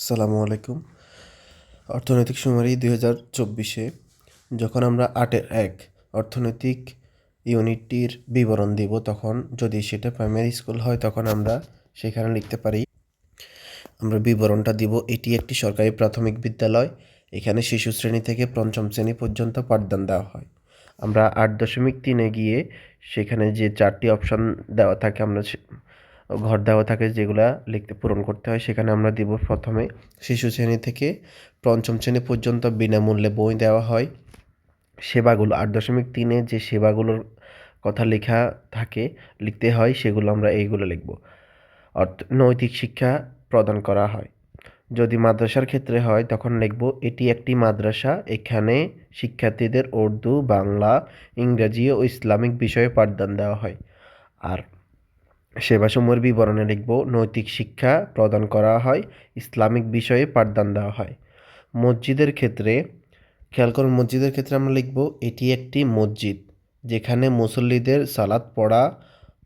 আসসালামু আলাইকুম। অর্থনৈতিক সুমারি দুই হাজার চব্বিশে, যখন আমরা আটের এক অর্থনৈতিক ইউনিটটির বিবরণ দিব, তখন যদি সেটা প্রাইমারি স্কুল হয়, তখন আমরা সেখানে লিখতে পারি, আমরা বিবরণটা দিব, এটি একটি সরকারি প্রাথমিক বিদ্যালয়, এখানে শিশু শ্রেণি থেকে পঞ্চম শ্রেণি পর্যন্ত পাঠদান দেওয়া হয়। আমরা আট দশমিক তিনে গিয়ে সেখানে যে চারটি অপশান দেওয়া থাকে, আমরা ঘর দেওয়া থাকে যেগুলা লিখতে পূরণ করতে হয়। সেখানে আমরা দিব প্রথমে শিশু শ্রেণি থেকে পঞ্চম শ্রেণি পর্যন্ত বিনামূল্যে বই দেওয়া হয়। সেবাগুলো আট দশমিক তিনে যে সেবাগুলোর কথা লেখা থাকে, লিখতে হয়, সেগুলো আমরা এইগুলো লিখব। অর্থ, নৈতিক শিক্ষা প্রদান করা হয়। যদি মাদ্রাসার ক্ষেত্রে হয়, তখন লিখব, এটি একটি মাদ্রাসা, এখানে শিক্ষার্থীদের উর্দু, বাংলা, ইংরেজি ও ইসলামিক বিষয়ে পাঠদান দেওয়া হয়। আর সেবাসমূহের বিবরণে লিখব, নৈতিক শিক্ষা প্রদান করা হয়, ইসলামিক বিষয়ে পাঠদান দেওয়া হয়। মসজিদের ক্ষেত্রে, খেয়াল করুন মসজিদের ক্ষেত্রে আমরা লিখব, এটি একটি মসজিদ যেখানে মুসল্লিদের সালাত পড়া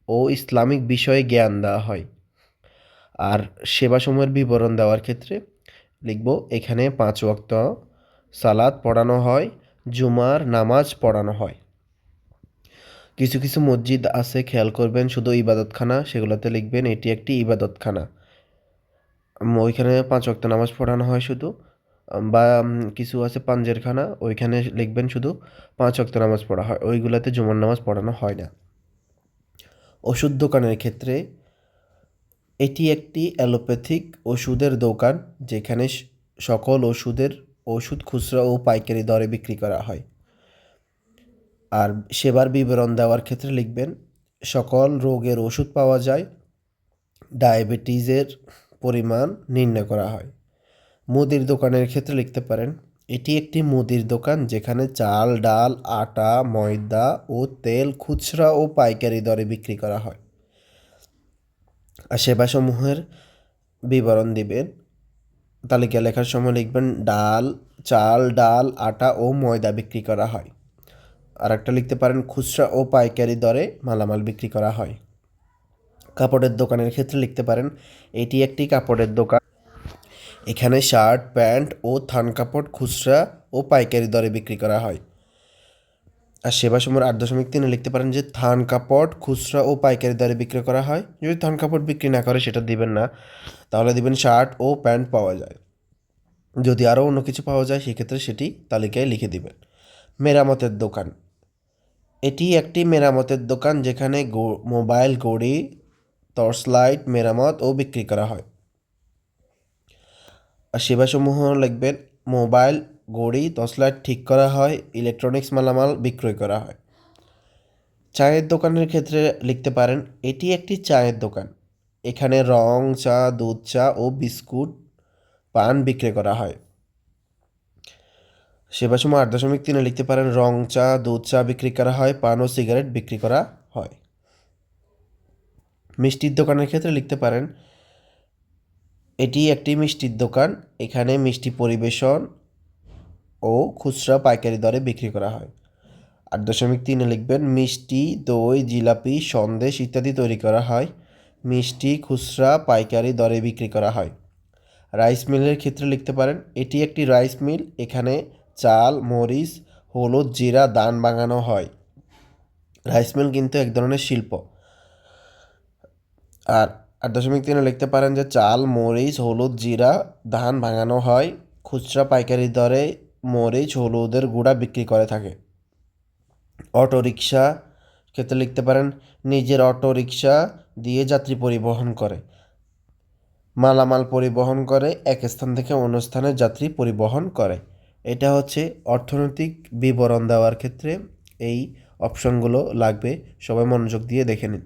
ও ইসলামিক বিষয়ে জ্ঞান দেওয়া হয়। আর সেবাসমূহের বিবরণ দেওয়ার ক্ষেত্রে লিখব, এখানে পাঁচ ওয়াক্ত সালাদ পড়ানো হয়, জুমার নামাজ পড়ানো হয়। কিছু কিছু মসজিদ আছে, খেয়াল করবেন, শুধু ইবাদতখানা, সেগুলোতে লিখবেন, এটি একটি ইবাদতখানা। ওইখানে পাঁচ ওয়াক্ত নামাজ পড়ানো হয় শুধু। বা কিছু আছে পাঞ্জেরখানা, ওইখানে লিখবেন শুধু পাঁচ ওয়াক্ত নামাজ পড়া হয়, ওইগুলোতে জুমার নামাজ পড়ানো হয় না। ওষুধ দোকানের ক্ষেত্রে এটি একটি অ্যালোপ্যাথিক ওষুধের দোকান, যেখানে সকল ওষুধের ওষুধ, খুচরা ও পাইকারি দরে বিক্রি করা হয়। আর সেবার বিবরণ দেওয়ার ক্ষেত্রে লিখবেন, সকল রোগের ওষুধ পাওয়া যায়, ডায়াবেটিসের পরিমাণ নির্ণয় করা হয়। মুদির দোকানের ক্ষেত্রে লিখতে পারেন, এটি একটি মুদির দোকান যেখানে চাল, ডাল, আটা, ময়দা ও তেল, খুচরা ও পাইকারি দরে বিক্রি করা হয়। আর সেবাসমূহের বিবরণ দিবেন, তালিকা লেখার সময় লিখবেন, ডাল, চাল, ডাল, আটা ও ময়দা বিক্রি করা হয়। আর একটা লিখতে পারেন, খুচরা ও পাইকারি দরে মালামাল বিক্রি করা হয়। কাপড়ের দোকানের ক্ষেত্রে লিখতে পারেন, এটি একটি কাপড়ের দোকান। এখানে শার্ট, প্যান্ট ও থান কাপড় খুচরা ও পাইকারি দরে বিক্রি করা হয়। আর সেবা সময়ের আট দশমিক তিনে লিখতে পারেন যে, থান কাপড় খুচরা ও পাইকারি দরে বিক্রি করা হয়। যদি থান কাপড় বিক্রি না করে, সেটা দিবেন না। তাহলে দিবেন শার্ট ও প্যান্ট পাওয়া যায়। যদি আরও অন্য কিছু পাওয়া যায়, সেক্ষেত্রে সেটি তালিকায় লিখে দিবেন। মেরামতের দোকান। এটি একটি মেরামতের দোকান যেখানে গো- মোবাইল ঘড়ি টর্চ লাইট মেরামত ও বিক্রি করা হয়। আর সেবাসমূহ লিখবেন, মোবাইল, ঘড়ি টর্চ লাইট ঠিক করা হয়, ইলেকট্রনিক্স মালামাল বিক্রয় করা হয়। চায়ের দোকানের ক্ষেত্রে লিখতে পারেন, এটি একটি চায়ের দোকান। এখানে রং, চা, দুধ, চা ও বিস্কুট, পান বিক্রি করা হয়। সেবাসমূহ আট দশমিক তিনে লিখতে পারেন, রং চা, দুধ চা বিক্রি করা হয়, পান ও সিগারেট বিক্রি করা হয়। মিষ্টির দোকানের ক্ষেত্রে লিখতে পারেন, এটি একটি মিষ্টির দোকান, এখানে মিষ্টি পরিবেশন ও খুচরা পাইকারি দরে বিক্রি করা হয়। আট দশমিক তিনে লিখবেন, মিষ্টি, দই, জিলাপি, সন্দেশ ইত্যাদি তৈরি করা হয়, মিষ্টি, খুচরা পাইকারি দরে বিক্রি করা হয়। রাইস মিলের ক্ষেত্রে লিখতে পারেন, এটি একটি রাইস মিল, এখানে চাল, মরিচ, হলুদ, জিরা দান বাঙানো হয়। রাইস মিল কিন্তু এক ধরনের শিল্প। আর আট দশমিক তিনে লিখতে পারেন যে চাল, মরিচ, হলুদ, জিরা, ধান ভাঙানো হয়। খুচরা পাইকারি দরে মরিচ, হলুদের গুঁড়া বিক্রি করে থাকে। অটো রিক্সা ক্ষেত্রে লিখতে পারেন, নিজের অটো রিক্সা দিয়ে যাত্রী পরিবহন করে। মালামাল পরিবহন করে, এক স্থান থেকে অন্য স্থানে যাত্রী পরিবহন করে। এটা হচ্ছে অর্থনৈতিক বিবরণ দেওয়ার ক্ষেত্রে এই অপশনগুলো লাগবে। সবাই মনোযোগ দিয়ে দেখে নিন।